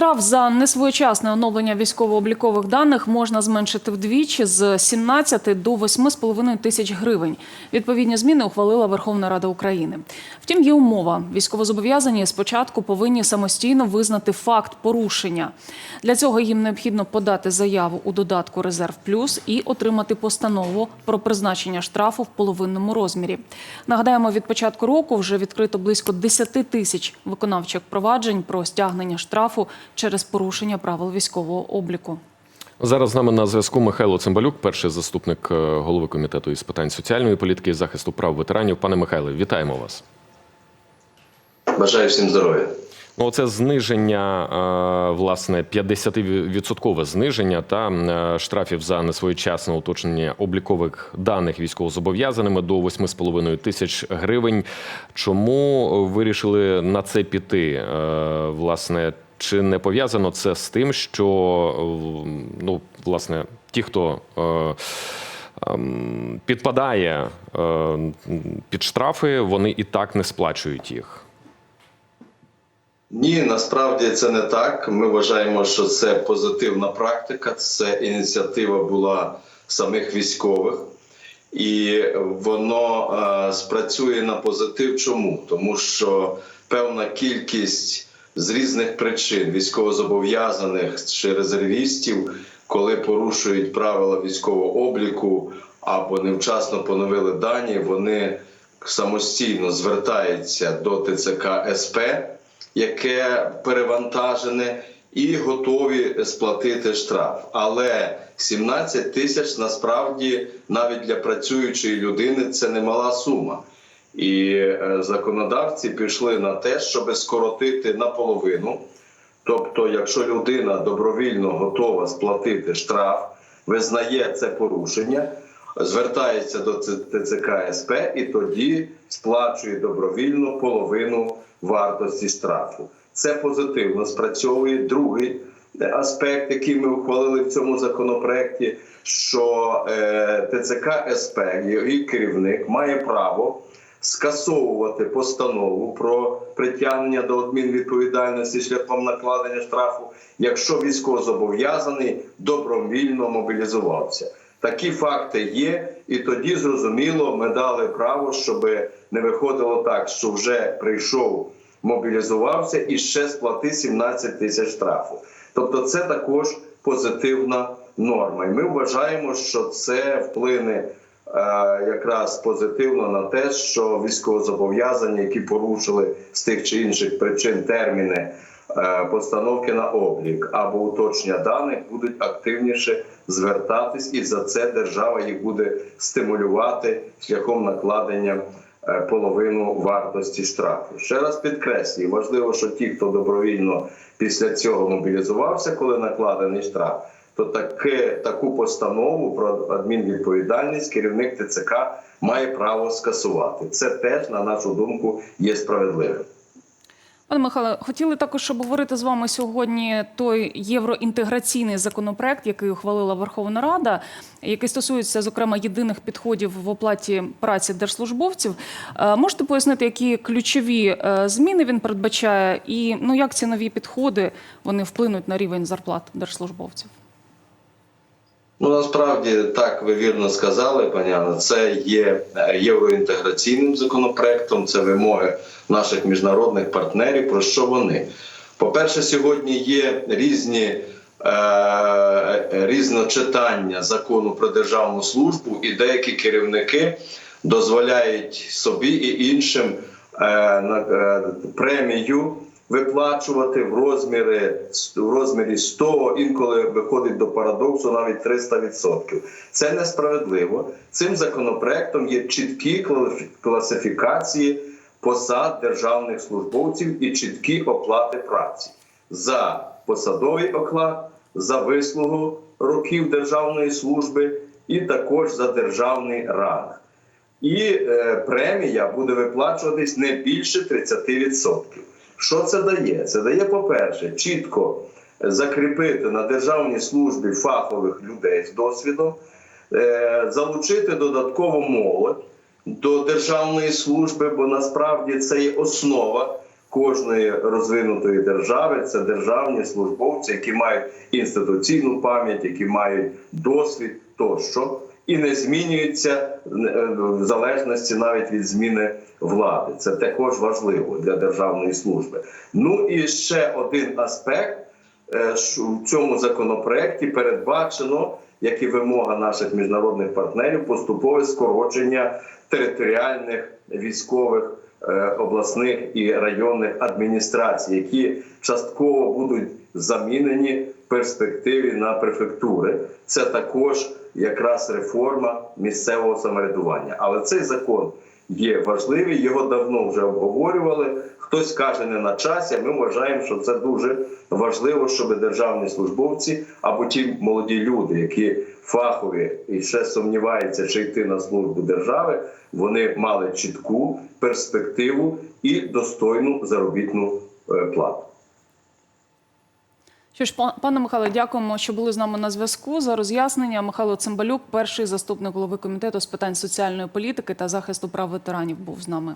Штраф за несвоєчасне оновлення військово-облікових даних можна зменшити вдвічі з 17 до 8,5 тисяч гривень. Відповідні зміни ухвалила Верховна Рада України. Втім, є умова: військовозобов'язані спочатку повинні самостійно визнати факт порушення. Для цього їм необхідно подати заяву у додатку Резерв Плюс і отримати постанову про призначення штрафу в половинному розмірі. Нагадаємо, від початку року вже відкрито близько 10 тисяч виконавчих проваджень про стягнення штрафу через порушення правил військового обліку. Зараз з нами на зв'язку Михайло Цимбалюк, перший заступник е, голови комітету із питань соціальної політики і захисту прав ветеранів. Пане Михайле, вітаємо вас. Бажаю всім здоров'я. Ну, це зниження, е, власне, 50-відсоткове зниження та е, штрафів за несвоєчасне уточнення облікових даних військовозобов'язаними до 8,5 тисяч гривень. Чому вирішили на це піти? Власне, чи не пов'язано це з тим, що е, ну, власне, ті, хто е, ем, підпадає е, під штрафи, вони і так не сплачують їх? Ні, насправді це не так. Ми вважаємо, що це позитивна практика. Це ініціатива була самих військових, і воно е, спрацює на позитив. Чому? Тому що певна кількість з різних причин військовозобов'язаних чи резервістів, коли порушують правила військового обліку або невчасно поновили дані, вони самостійно звертаються до ТЦК СП яке перевантажене, і готові сплатити штраф. Але 17 тисяч насправді навіть для працюючої людини це немала сума. І е, законодавці пішли на те, щоб скоротити наполовину. Тобто, якщо людина добровільно готова сплатити штраф, визнає це порушення, звертається до ТЦК СП і тоді сплачує добровільно половину вартості штрафу. Це позитивно спрацьовує. Другий аспект, який ми ухвалили в цьому законопроекті, що е, ТЦК СП, її керівник, має право скасовувати постанову про притягнення до адмінвідповідальності шляхом накладення штрафу, якщо військовозобов'язаний добровільно мобілізувався. Такі факти є, і тоді зрозуміло, ми дали право, щоб не виходило так, що вже прийшов, мобілізувався і ще сплати 17 тисяч штрафу. Тобто, це також позитивна норма. І ми вважаємо, що це вплине якраз позитивно на те, що військовозобов'язані, які порушили з тих чи інших причин терміни. е, Постановки на облік або уточнення даних будуть активніше звертатись, і за це держава їх буде стимулювати шляхом накладення е, половину вартості штрафу. Ще раз підкреслюю, важливо, що ті, хто добровільно після цього мобілізувався, коли накладений штраф, то таке таку постанову про адмінвідповідальність керівник ТЦК має право скасувати. Це теж, на нашу думку, є справедливим. Пане Михайле, хотіли також обговорити з вами сьогодні той євроінтеграційний законопроект, який ухвалила Верховна Рада, який стосується зокрема єдиних підходів в оплаті праці держслужбовців. Е, Можете пояснити, які ключові е, зміни він передбачає, і ну як ці нові підходи вони вплинуть на рівень зарплат держслужбовців? Ну насправді так ви вірно сказали, пані Анна, Це є е, євроінтеграційним законопроектом, це вимоги наших міжнародних партнерів. Про що вони? По-перше, сьогодні є різні е, різночитання закону про державну службу, і деякі керівники дозволяють собі і іншим е, е, премію виплачувати в розмірі, в розмірі 100, інколи виходить до парадоксу навіть 300%. Це несправедливо. Цим законопроектом є чіткі класифікації посад державних службовців і чіткі оплати праці за посадовий оклад, за вислугу років державної служби і також за державний ранг. І е, премія буде виплачуватись не більше 30%. Що це дає? Це дає, по-перше, чітко закріпити на державній службі фахових людей з досвідом, е, залучити додаткову молодь до державної служби, бо насправді це є основа кожної розвинутої держави це державні службовці, які мають інституційну пам'ять, які мають досвід тощо, і не змінюються е, в залежності навіть від зміни влади. Це також важливо для державної служби. Ну і ще один аспект е, в цьому законопроекті передбачено, як і вимога наших міжнародних партнерів, поступове скорочення територіальних військових е, обласних і районних адміністрацій, які частково будуть замінені в перспективі на префектури. Це також якраз реформа місцевого самоврядування. Але цей закон є важливий, його давно вже обговорювали. Хтось каже не на часі. Ми вважаємо, що це дуже важливо, щоб державні службовці або ті молоді люди, які фахові і ще сумніваються, чи йти на службу держави, вони мали чітку перспективу і достойну заробітну е, плату. Що ж, пане Михайло, дякуємо, що були з нами на зв'язку. За роз'яснення Михайло Цимбалюк, перший заступник голови комітету з питань соціальної політики та захисту прав ветеранів, був з нами.